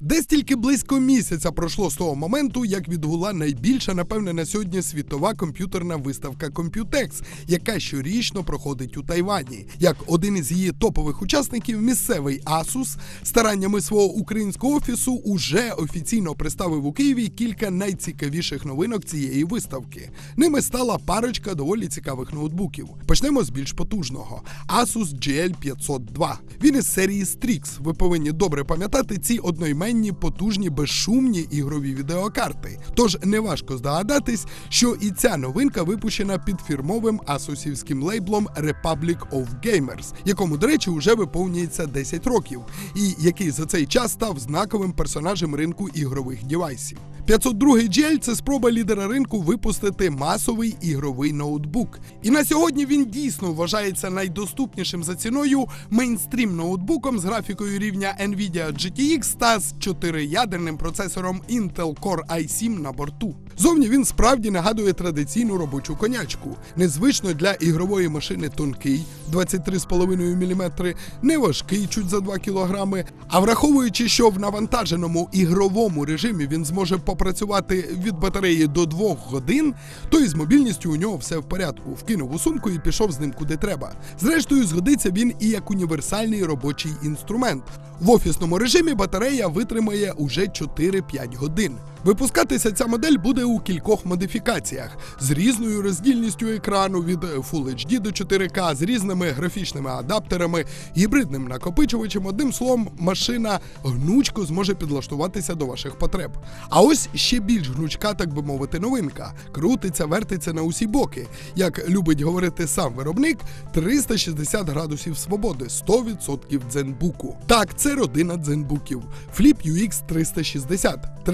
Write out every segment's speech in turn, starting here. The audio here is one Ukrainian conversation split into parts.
Десь тільки близько місяця пройшло з того моменту, як відгула найбільша, напевне, на сьогодні світова комп'ютерна виставка Computex, яка щорічно проходить у Тайвані. Як один із її топових учасників, місцевий Asus, стараннями свого українського офісу уже офіційно представив у Києві кілька найцікавіших новинок цієї виставки. Ними стала парочка доволі цікавих ноутбуків. Почнемо з більш потужного Asus GL502. Він із серії Strix. Ви повинні добре пам'ятати ці одноіменні, потужні, безшумні ігрові відеокарти. Тож неважко здогадатись, що і ця новинка випущена під фірмовим асосівським лейблом Republic of Gamers, якому, до речі, вже виповнюється 10 років, і який за цей час став знаковим персонажем ринку ігрових девайсів. 502 GL – це спроба лідера ринку випустити масовий ігровий ноутбук. І на сьогодні він дійсно вважається найдоступнішим за ціною мейнстрім ноутбуком з графікою рівня Nvidia GTX та з 4-ядерним процесором Intel Core i7 на борту. Зовні він справді нагадує традиційну робочу конячку. Незвично для ігрової машини тонкий 23,5 мм, неважкий чуть за 2 кг. А враховуючи, що в навантаженому ігровому режимі він зможе попрацювати від батареї до 2 годин, то із мобільністю у нього все в порядку. Вкинув у сумку і пішов з ним куди треба. Зрештою, згодиться він і як універсальний робочий інструмент. В офісному режимі батарея витримає уже 4-5 годин. Випускатися ця модель буде у кількох модифікаціях з різною роздільністю екрану від Full HD до 4К, з різними графічними адаптерами, гібридним накопичувачем. Одним словом, машина гнучко зможе підлаштуватися до ваших потреб. А ось ще більш гнучка, так би мовити, новинка. Крутиться, вертиться на усі боки. Як любить говорити сам виробник, 360 градусів свободи, 100% дзенбуку. Так, це родина дзенбуків. Flip UX 360,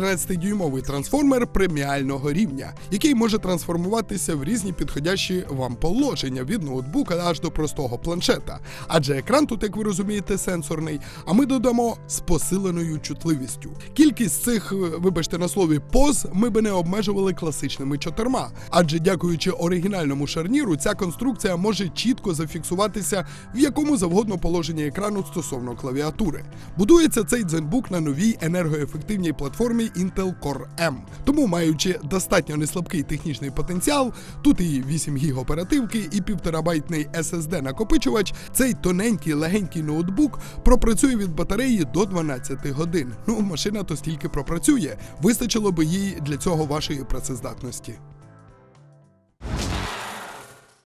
13-дюймовий трансформер преміального рівня, який може трансформуватися в різні підходящі вам положення від ноутбука аж до простого планшета. Адже екран тут, як ви розумієте, сенсорний, а ми додамо з посиленою чутливістю. Кількість цих, е, вибачте на слові, поз ми би не обмежували класичними чотирма. Адже дякуючи оригінальному шарніру, ця конструкція може чітко зафіксуватися в якому завгодно положенні екрану стосовно клавіатури. Будується цей дзенбук на новій енергоефективній платформі Intel Core M. Тому, маючи достатньо неслабкий технічний потенціал, тут і 8 гіг оперативки, і 1,5-байтний SSD накопичувач, цей тоненький легенький ноутбук пропрацює від батареї до 12 годин. Ну, машина то стільки пропрацює. Вистачило би їй для цього вашої працездатності.